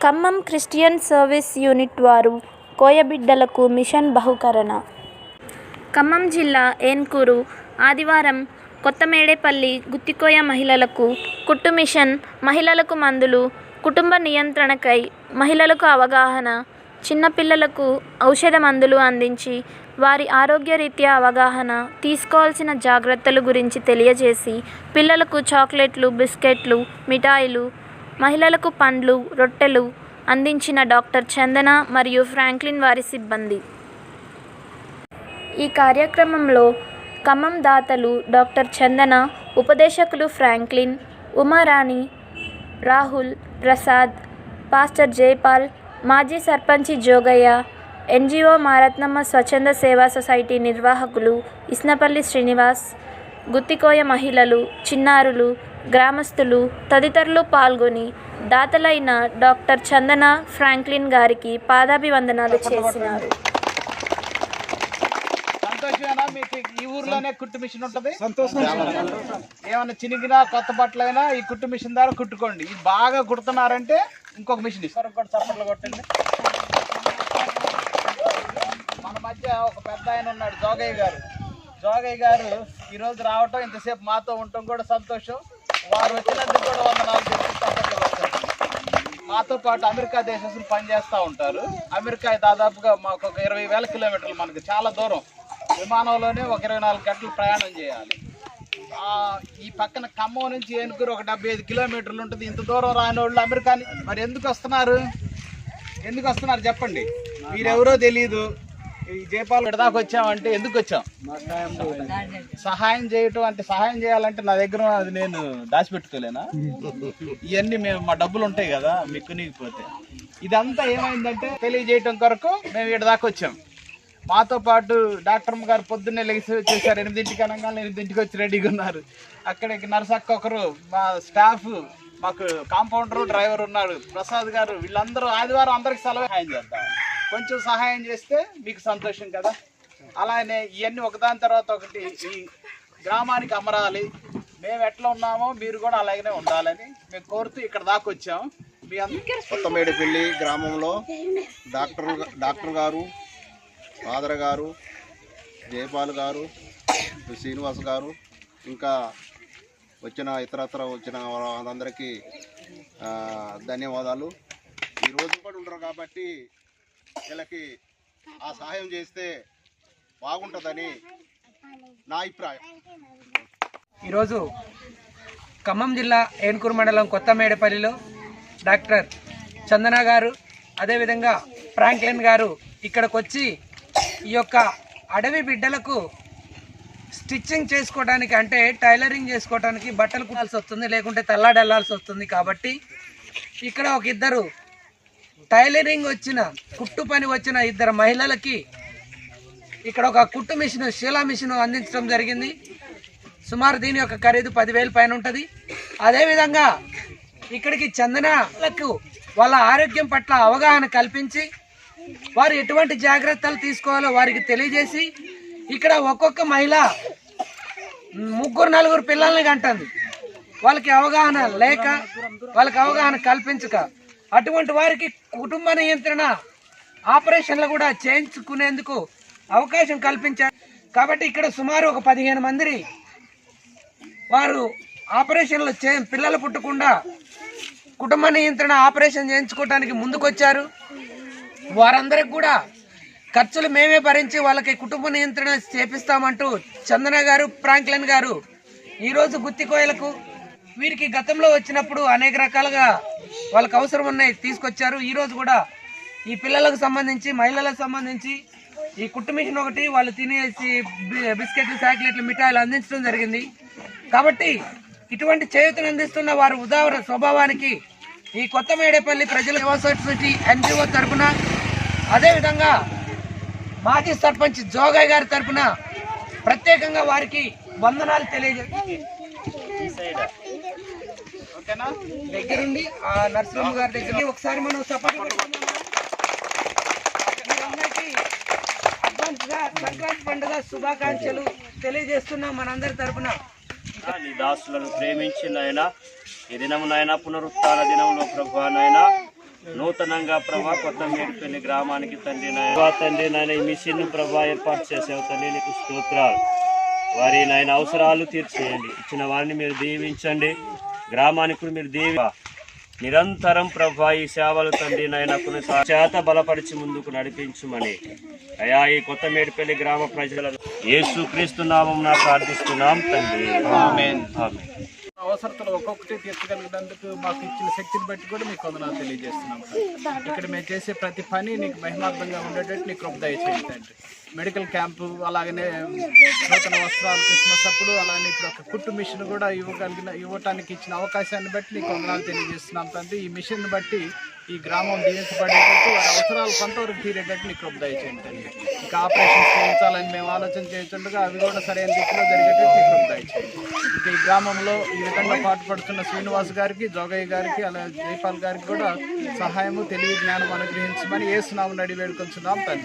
Khammam Christian service unit వారు కోయబిడ్డలకు machine బహుకరణ. Khammam జిల్లా ఏన్కూరు ఆదివారం కొత్తమేడేపల్లి గుత్తికోయ మహిళలకు కుట్టు మిషన్ మహిళలకు మందులు కుటుంబ నియంత్రణకై మహిళలకు అవగాహన చిన్నపిల్లలకు ఔషధ మందులు అందించి వారి ఆరోగ్యరీత్యా అవగాహన తీసుకోవాల్సిన జాగ్రత్తలు గురించి తెలియజేసి పిల్లలకు చాక్లెట్లు బిస్కెట్లు మిఠాయిలు మహిళలకు పండ్లు రొట్టెలు అందించిన డాక్టర్ చందన మరియు ఫ్రాంక్లిన్ వారి సిబ్బంది. ఈ కార్యక్రమంలో ఖమ్మం దాతలు డాక్టర్ చందన ఉపదేశకులు ఫ్రాంక్లిన్ ఉమారాణి రాహుల్ ప్రసాద్ పాస్టర్ జైపాల్ మాజీ సర్పంచి జోగయ్య ఎన్జిఓ మారత్నమ్మ స్వచ్ఛంద సేవా సొసైటీ నిర్వాహకులు ఇస్నపల్లి శ్రీనివాస్ గుత్తికోయ మహిళలు చిన్నారులు గ్రామస్తులు తదితరులు పాల్గొని దాతలైన డాక్టర్ చందన ఫ్రాంక్లిన్ గారికి పాదాభివందనాలు చేసినారు. సంతోషమేనా మీకు ఈ ఊర్లోనే కుట్టు మిషన్ ఉంటది? సంతోషం. ఏమైనా చినిగినా కొత్త బట్టలైనా ఈ కుట్టు మిషన్ ద్వారా కుట్టుకోండి. ఇది బాగా కుడుతున్నారంటే ఇంకొక మిషన్ ఇస్తారు. కూడా చప్పట్లు కొట్టండి. మన మధ్య ఒక పెద్ద ఆయన ఉన్నాడు జోగయ్య గారు. జోగయ్య గారు ఈ రోజు రావటం ఇంతసేపు మాతో ఉండటం కూడా సంతోషం. వారు వచ్చినందుకు కూడా వందనాలు మాతో పాటు అమెరికా దేశస్తులు పనిచేస్తూ ఉంటారు. అమెరికా దాదాపుగా మాకు ఒక ఇరవై వేల కిలోమీటర్లు మనకి చాలా దూరం. విమానంలోనే ఒక ఇరవై నాలుగు గంటలు ప్రయాణం చేయాలి. ఈ పక్కన ఖమ్మం నుంచి ఏనుగురు ఒక డెబ్బై ఐదు కిలోమీటర్లు ఉంటుంది. ఇంత దూరం రాని వాళ్ళు అమెరికా ని- మరి ఎందుకు వస్తున్నారు? ఎందుకు వస్తున్నారు చెప్పండి. మీరెవరో తెలియదు ఈ జయపాల్ వచ్చామంటే ఎందుకు వచ్చాం? సహాయం చేయటం అంటే సహాయం చేయాలంటే నా దగ్గర అది నేను దాచిపెట్టుకోలేనా? ఇవన్నీ మేము మా డబ్బులు ఉంటాయి కదా మీకు కొనిగిపోతే. ఇదంతా ఏమైందంటే తెలియజేయటం కొరకు మేము ఇక్కడ దాకా వచ్చాం. మాతో పాటు డాక్టర్ గారు పొద్దున్నే లెగిసి వచ్చేసారు. ఎనిమిదింటికి అనగానే ఎనిమిదింటికి వచ్చి రెడీగా ఉన్నారు. అక్కడికి నర్సక్క ఒకరు మా స్టాఫ్ మాకు కాంపౌండర్ డ్రైవర్ ఉన్నాడు ప్రసాద్ గారు వీళ్ళందరూ ఆదివారం అందరికి సెలవు సహాయం చేద్దాం. కొంచెం సహాయం చేస్తే మీకు సంతోషం కదా. అలానే ఇవన్నీ ఒకదాని తర్వాత ఒకటి ఈ గ్రామానికి అమరాలి. మేము ఎట్లా ఉన్నామో మీరు కూడా అలాగనే ఉండాలని మేము కోరుతూ ఇక్కడ దాకా వచ్చాము మీ కొత్తమేడిపల్లి గ్రామంలో డాక్టర్ డాక్టర్ గారు ఫాదర్ గారు జయపాల్ గారు శ్రీనివాస్ గారు ఇంకా వచ్చిన ఇతరత్ర వచ్చిన వాళ్ళందరికీ ధన్యవాదాలు. ఈరోజు కూడా ఉంటారు కాబట్టి వీళ్ళకి ఆ సహాయం చేస్తే బాగుంటుందని నా అభిప్రాయం. ఈరోజు ఖమ్మం జిల్లా ఏనుకూరు మండలం కొత్తమేడపల్లిలో డాక్టర్ చందన గారు అదేవిధంగా ఫ్రాంక్లిన్ గారు ఇక్కడికి వచ్చి ఈ యొక్క అడవి బిడ్డలకు స్టిచ్చింగ్ చేసుకోవడానికి అంటే టైలరింగ్ చేసుకోవడానికి బట్టలు కుట్టాల్సి వస్తుంది లేకుంటే తల్లాడెళ్ళాల్సి వస్తుంది కాబట్టి ఇక్కడ ఒక ఇద్దరు టైలరింగ్ వచ్చిన కుట్టు పని వచ్చిన ఇద్దరు మహిళలకి ఇక్కడ ఒక కుట్టు మిషన్ శిలా మిషన్ అందించడం జరిగింది. సుమారు దీని యొక్క ఖరీదు పదివేలు పైన ఉంటుంది. అదేవిధంగా ఇక్కడికి చందనలకు వాళ్ళ ఆరోగ్యం పట్ల అవగాహన కల్పించి వారు ఎటువంటి జాగ్రత్తలు తీసుకోవాలో వారికి తెలియజేసి ఇక్కడ ఒక్కొక్క మహిళ ముగ్గురు నలుగురు పిల్లల్ని కంటుంది. వాళ్ళకి అవగాహన లేక వాళ్ళకి అవగాహన కల్పించక అటువంటి వారికి కుటుంబ నియంత్రణ ఆపరేషన్లు కూడా చేయించుకునేందుకు అవకాశం కల్పించారు. కాబట్టి ఇక్కడ సుమారు ఒక పదిహేను మంది వారు ఆపరేషన్లు చే పిల్లలు పుట్టకుండా కుటుంబ నియంత్రణ ఆపరేషన్ చేయించుకోవడానికి ముందుకొచ్చారు. వారందరికి కూడా ఖర్చులు మేమే భరించి వాళ్ళకి కుటుంబ నియంత్రణ చేపిస్తామంటూ చందన గారు ఫ్రాంక్లిన్ గారు ఈరోజు గుత్తికోయలకు వీరికి గతంలో వచ్చినప్పుడు అనేక రకాలుగా వాళ్ళకి అవసరం ఉన్నాయి తీసుకొచ్చారు. ఈరోజు కూడా ఈ పిల్లలకు సంబంధించి మహిళలకు సంబంధించి ఈ కుట్టు మిషన్ ఒకటి వాళ్ళు తినేసి బి- బిస్కెట్లు చాక్లెట్లు మిఠాయిలు అందించడం జరిగింది. కాబట్టి ఇటువంటి చేయుతను అందిస్తున్న వారి ఉదాహరణ స్వభావానికి ఈ కొత్త మేడేపల్లి ప్రజల సేవా ఎన్జిఓ తరఫున అదేవిధంగా మాజీ సర్పంచ్ జోగయ్య గారి తరఫున ప్రత్యేకంగా వారికి వందనాలు తెలియజే ఓకేనా? దగ్గరుండి ఆ నర్సింహ గారి దగ్గర ఒకసారి మనం సపోర్ట్ సంక్రాంతి పండుగ శుభాకాంక్షలు తెలియజేస్తున్నాం మనందరి తరఫున నీ దాసులను ప్రేమించి నాయన ఈ దినమునైనా పునరుత్న దినంలో ప్రభు నాయన నూతనంగా ప్రభా కొత్త మేడిపల్లి గ్రామానికి తండ్రి నాయన. ప్రభా తండ్రి నాయన ఈ మిషన్ ప్రభా ఏర్పాటు చేసావు తండ్రి నీకు స్తోత్రాలు. వారి నాయన అవసరాలు తీర్చేయండి. ఇచ్చిన వారిని మీరు దీవించండి. గ్రామానికి కూడా మీరు దీవి నిరంతరం ప్రభా ఈ సేవలు తండ్రి నాయన కొన్ని చేత బలపరిచి ముందుకు నడిపించుమని. అయా ఈ కొత్త మేడిపల్లి గ్రామ ప్రజలను యేసు క్రీస్తు నామం ప్రార్థిస్తున్నాం తండ్రి. ఆమేన్. అవసరతలు ఒక్కొక్కటి తీర్చగలిగినందుకు మాకు ఇచ్చిన శక్తిని బట్టి కూడా మీకు వందనాలు తెలియజేస్తున్నాం. ఇక్కడ మేము చేసే ప్రతి పని నీకు మహిమార్థంగా ఉండేటట్టు నీకు కృప దయచేయండి తండ్రి. మెడికల్ క్యాంపు అలాగనే నూతన వస్త్రాలు క్రిస్మస్ అప్పుడు అలానే ఇప్పుడు ఒక కుట్టు మిషన్ కూడా ఇవ్వగలిగిన ఇవ్వటానికి ఇచ్చిన అవకాశాన్ని బట్టి నీకు వందనాలు తెలియజేస్తున్నాం తండ్రి. ఈ మిషన్ బట్టి ఈ గ్రామం దీవించబడేటట్టు వారి అవసరాలు కొంతవరకు తీరేటట్టు నీకు కృప దయచేయండి తండ్రి. ఇంకా ఆపరేషన్స్ చేయించాలని మేము ఆలోచన చేస్తుండగా అవి కూడా సరైన దిక్కులో జరిగేటట్టు నీకు కృప దయచేయండి. ఇక ఈ గ్రామంలో ఈ విధంగా పాటుపడుతున్న శ్రీనివాస్ గారికి జోగయ్య గారికి అలాగే జైపాల్ గారికి కూడా సహాయము తెలివి జ్ఞానం అనుగ్రహించమని ఏసునామని అడిగి వేడుకొంచున్నాం తండ్రి.